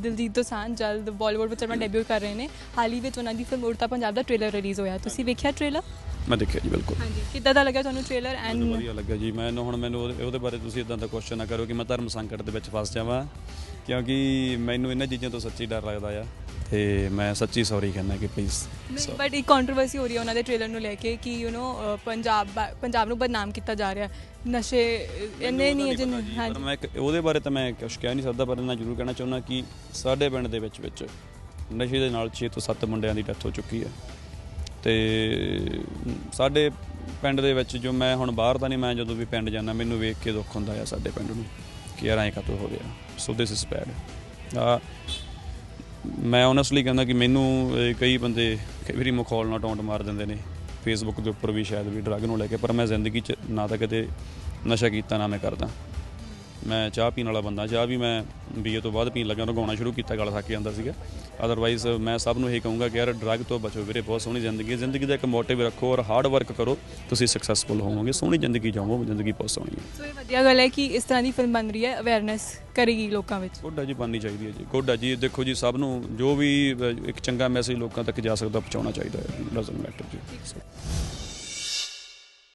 ਦਿਲਜੀਤ ਦੋਸਾਂਝ ਜਲਦ ਬਾਲੀਵੁੱਡ ਵਿੱਚ ਆਪਣਾ ਡੈਬਿਊ ਕਰ ਰਹੇ ਨੇ। ਹਾਲ ਹੀ ਵਿੱਚ ਉਹਨਾਂ ਦੀ ਫਿਲਮ ਉੜਤਾ ਪੰਜਾਬ ਦਾ ਟ੍ਰੇਲਰ ਰਿਲੀਜ਼ ਹੋਇਆ। ਤੁਸੀਂ ਵੇਖਿਆ ਟ੍ਰੇਲਰ ਮੈਂ ਦੇਖਿਆ ਜੀ ਬਿਲਕੁਲ। ਹਾਂਜੀ ਕਿੱਦਾਂ ਦਾ ਲੱਗਿਆ ਤੁਹਾਨੂੰ ਟ੍ਰੇਲਰ ਐਂਡ ਮੈਨੂੰ ਵਧੀਆ ਲੱਗਾ ਜੀ। ਮੈਨੂੰ ਹੁਣ ਮੈਨੂੰ ਉਹਦੇ ਉਹਦੇ ਬਾਰੇ ਤੁਸੀਂ ਇਦਾਂ ਦਾ ਕੁਐਸਚਨ ਨਾ ਕਰੋ ਕਿ ਮੈਂ ਧਰਮ ਸੰਕਟ ਦੇ ਵਿੱਚ ਫਸ ਜਾਵਾਂ। ਕਿਉਂਕਿ ਮੈਨੂੰ ਇਹਨਾਂ ਚੀਜ਼ਾਂ ਤੋਂ ਸੱਚੀ ਡਰ ਲੱਗਦਾ ਆ। ਤੇ ਮੈਂ ਸੱਚੀ ਸੌਰੀ ਕਹਿੰਦਾ ਕਿ ਪਲੀਜ਼ ਬਟ ਇੱਕ ਕੰਟਰੋਵਰਸੀ ਹੋ ਰਹੀ ਹੈ ਉਹਨਾਂ ਦੇ ਟ੍ਰੇਲਰ ਨੂੰ ਲੈ ਕੇ ਕਿ ਯੂ نو ਪੰਜਾਬ ਪੰਜਾਬ ਨੂੰ ਬਦਨਾਮ ਕੀਤਾ ਜਾ ਰਿਹਾ ਨਸ਼ੇ ਇੰਨੇ ਨਹੀਂ ਜਿੰਨੇ ਪਰ ਹਾਂਜੀ। ਮੈਂ ਇੱਕ- ਉਹਦੇ ਬਾਰੇ ਤਾਂ ਮੈਂ ਕੁਝ ਕਹਿ ਨਹੀਂ ਸਕਦਾ ਪਰ ਇਹਨਾਂ ਜ਼ਰੂਰ ਕਹਿਣਾ ਚਾਹੁੰਦਾ ਕਿ ਸਾਡੇ ਪਿੰਡ ਦੇ ਵਿੱਚ ਵਿੱਚ ਨਸ਼ੇ ਦੇ ਨਾਲ 6 ਤੋਂ 7 ਮੁੰਡਿਆਂ ਦੀ ਡੈਥ ਹੋ ਚੁੱਕੀ ਹੈ। ਤੇ ਸਾਡੇ ਪਿੰਡ ਦੇ ਵਿੱਚ ਜੋ ਮੈਂ ਹੁਣ ਬਾਹਰ ਤਾਂ ਨਹੀਂ ਮੈਂ ਜਦੋਂ ਵੀ ਪਿੰਡ ਜਾਂਦਾ ਮੈਨੂੰ ਵੇਖ ਕੇ ਦੁੱਖ ਹੁੰਦਾ ਆ ਸਾਡੇ ਪਿੰਡ ਨੂੰ ਕਿ ਯਾਰ ਐਂ ਕਦੋਂ ਹੋ ਗਿਆ। ਸੋ ਦਿਸ ਇਜ਼ ਬੈਡ ਆ ਮੈਂ ਓਨੈਸਟਲੀ ਕਹਿੰਦਾ ਕਿ ਮੈਨੂੰ ਕਈ ਬੰਦੇ ਕਈ ਵਾਰੀ ਮਖੌਲ ਨਾਲ ਟੌਂਟ ਮਾਰ ਦਿੰਦੇ ਨੇ ਫੇਸਬੁੱਕ ਦੇ ਉੱਪਰ ਵੀ ਸ਼ਾਇਦ ਵੀ ਡਰੱਗ ਨੂੰ ਲੈ ਕੇ, ਪਰ ਮੈਂ ਜ਼ਿੰਦਗੀ 'ਚ ਨਾ ਤਾਂ ਕਦੇ ਨਸ਼ਾ ਕੀਤਾ ਨਾ ਮੈਂ ਕਰਦਾ। ਮੈਂ ਚਾਹ ਪੀਣ ਵਾਲਾ ਬੰਦਾ ਚਾਹ ਵੀ ਮੈਂ ਬੀਏ ਤੋਂ ਬਾਅਦ ਪੀਣ ਲੱਗਾ ਰਗਾਉਣਾ ਸ਼ੁਰੂ ਕੀਤਾ ਗਲ ਥੱਕ ਜਾਂਦਾ ਸੀਗਾ। ਅਦਰਵਾਈਜ਼ ਮੈਂ ਸਭ ਨੂੰ ਇਹ ਕਹੂੰਗਾ ਕਿ ਯਾਰ ਡਰੱਗ ਤੋਂ ਬਚੋ ਵੀਰੇ ਬਹੁਤ ਸੋਹਣੀ ਜ਼ਿੰਦਗੀ ਹੈ। ਜ਼ਿੰਦਗੀ ਦਾ ਇੱਕ ਮੋਟਿਵ ਰੱਖੋ ਔਰ ਹਾਰਡ ਵਰਕ ਕਰੋ ਤੁਸੀਂ ਸਕਸੈਸਫੁਲ ਹੋਵੋਗੇ। ਸੋਹਣੀ ਜ਼ਿੰਦਗੀ ਜਾਓਗੇ ਜ਼ਿੰਦਗੀ ਬਹੁਤ ਸੋਹਣੀ ਹੈ। ਸੋ ਇਹ ਵਧੀਆ ਗੱਲ ਹੈ ਕਿ ਇਸ ਤਰ੍ਹਾਂ ਦੀ ਫਿਲਮ ਬਣ ਰਹੀ ਹੈ ਅਵੇਅਰਨੈਸ ਕਰੇਗੀ ਲੋਕਾਂ ਵਿੱਚ। ਗੋਡਾ ਜੀ ਬਣਨੀ ਚਾਹੀਦੀ ਹੈ ਜੀ ਗੋਡਾ ਜੀ ਦੇਖੋ ਜੀ ਸਭ ਨੂੰ ਜੋ ਵੀ ਇੱਕ ਚੰਗਾ ਮੈਸੇਜ ਲੋਕਾਂ ਤੱਕ ਜਾ ਸਕਦਾ ਪਹੁੰਚਾਉਣਾ ਚਾਹੀਦਾ ਹੈ। ਡਸਨਟ ਮੈਟਰ ਜੀ।